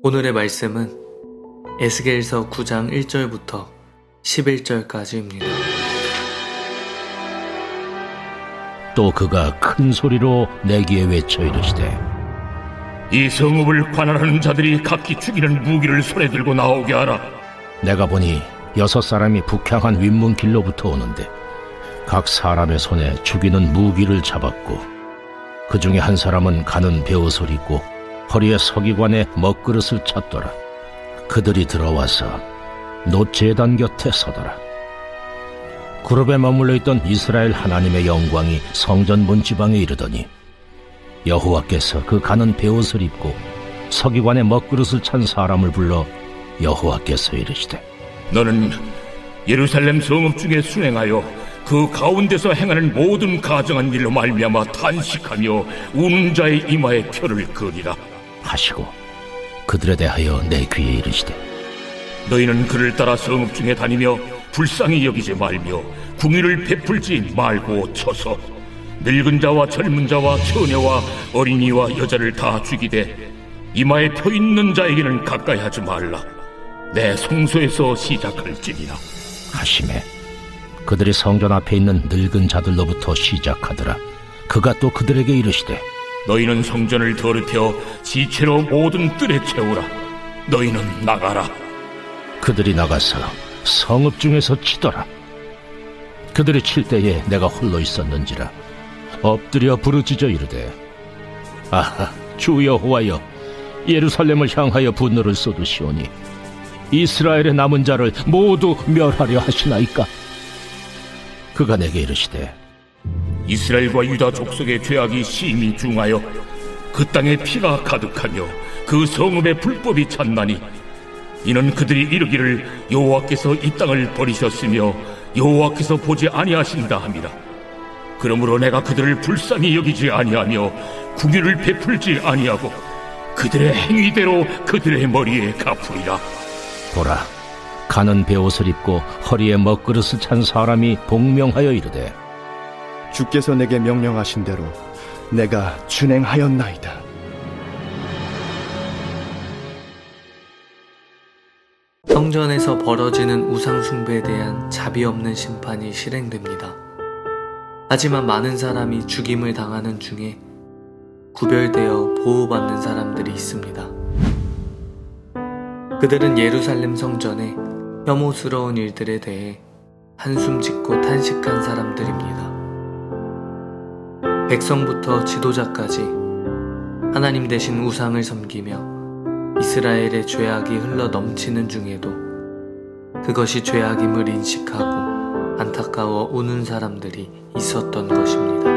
오늘의 말씀은 에스겔서 9장 1절부터 11절까지입니다. 또 그가 큰 소리로 내기에 외쳐 이르시되 이 성읍을 관할하는 자들이 각기 죽이는 무기를 손에 들고 나오게 하라. 내가 보니 여섯 사람이 북향한 윗문 길로부터 오는데 각 사람의 손에 죽이는 무기를 잡았고 그 중에 한 사람은 가는 입고 허리에 서기관에 먹그릇을 찼더라 그들이 들어와서 노제단 곁에 서더라 그룹에 머물러 있던 이스라엘 하나님의 영광이 성전 문 지방에 이르더니 여호와께서 그 가는 베옷을 입고 서기관의 먹그릇을 찬 사람을 불러 여호와께서 이르시되 너는 예루살렘 성읍 중에 순행하여 그 가운데서 행하는 모든 가정한 일로 말미암아 탄식하며 우는 자의 이마에 표를 그리라. 하시고 그들에 대하여 내 귀에 이르시되 너희는 그를 따라 성읍 중에 다니며 불쌍히 여기지 말며 궁의를 베풀지 말고 쳐서 늙은 자와 젊은 자와 처녀와 어린이와 여자를 다 죽이되 이마에 표 있는 자에게는 가까이 하지 말라. 내 성소에서 시작할지니라. 하심에 그들이 성전 앞에 있는 늙은 자들로부터 시작하더라 그가 또 그들에게 이르시되 너희는 성전을 더럽혀 지체로 모든 뜰에 채우라. 너희는 나가라. 그들이 나가서 성읍 중에서 치더라 그들이 칠 때에 내가 홀로 있었는지라 엎드려 부르짖어 이르되 아하 주 여호와여 예루살렘을 향하여 분노를 쏟으시오니 이스라엘의 남은 자를 모두 멸하려 하시나이까 그가 내게 이르시되 이스라엘과 유다 족속의 죄악이 심히 중하여 그 땅에 피가 가득하며 그 성읍에 불법이 찼나니 이는 그들이 이르기를 여호와께서 이 땅을 버리셨으며 여호와께서 보지 아니하신다 함이라. 그러므로 내가 그들을 불쌍히 여기지 아니하며 궁유를 베풀지 아니하고 그들의 행위대로 그들의 머리에 갚으리라. 보라 가는 베옷을 입고 허리에 먹그릇을 찬 사람이 복명하여 이르되 주께서 내게 명령하신 대로 내가 준행하였나이다. 성전에서 벌어지는 우상숭배에 대한 자비 없는 심판이 실행됩니다. 하지만 많은 사람이 죽임을 당하는 중에 구별되어 보호받는 사람들이 있습니다. 그들은 예루살렘 성전의 혐오스러운 일들에 대해 한숨 짓고 탄식한 사람들입니다. 백성부터 지도자까지 하나님 대신 우상을 섬기며 이스라엘의 죄악이 흘러 넘치는 중에도 그것이 죄악임을 인식하고 안타까워 우는 사람들이 있었던 것입니다.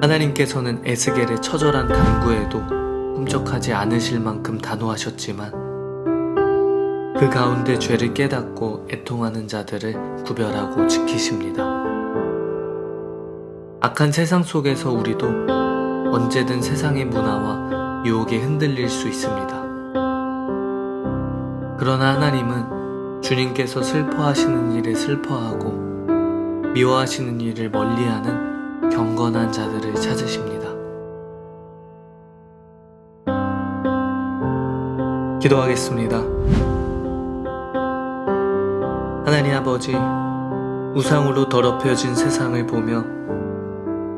하나님께서는 에스겔의 처절한 간구에도 흠적하지 않으실 만큼 단호하셨지만 그 가운데 죄를 깨닫고 애통하는 자들을 구별하고 지키십니다. 악한 세상 속에서 우리도 언제든 세상의 문화와 유혹에 흔들릴 수 있습니다. 그러나 하나님은 주님께서 슬퍼하시는 일에 슬퍼하고 미워하시는 일을 멀리하는 경건한 자들을 찾으십니다. 기도하겠습니다. 하나님 아버지, 우상으로 더럽혀진 세상을 보며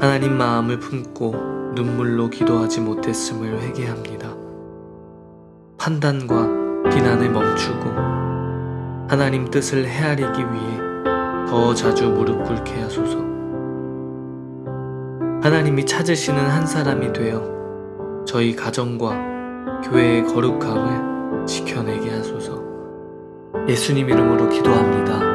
하나님 마음을 품고 눈물로 기도하지 못했음을 회개합니다. 판단과 비난을 멈추고 하나님 뜻을 헤아리기 위해 더 자주 무릎 꿇게 하소서. 하나님이 찾으시는 한 사람이 되어 저희 가정과 교회의 거룩함을 지켜내게 하소서. 예수님 이름으로 기도합니다.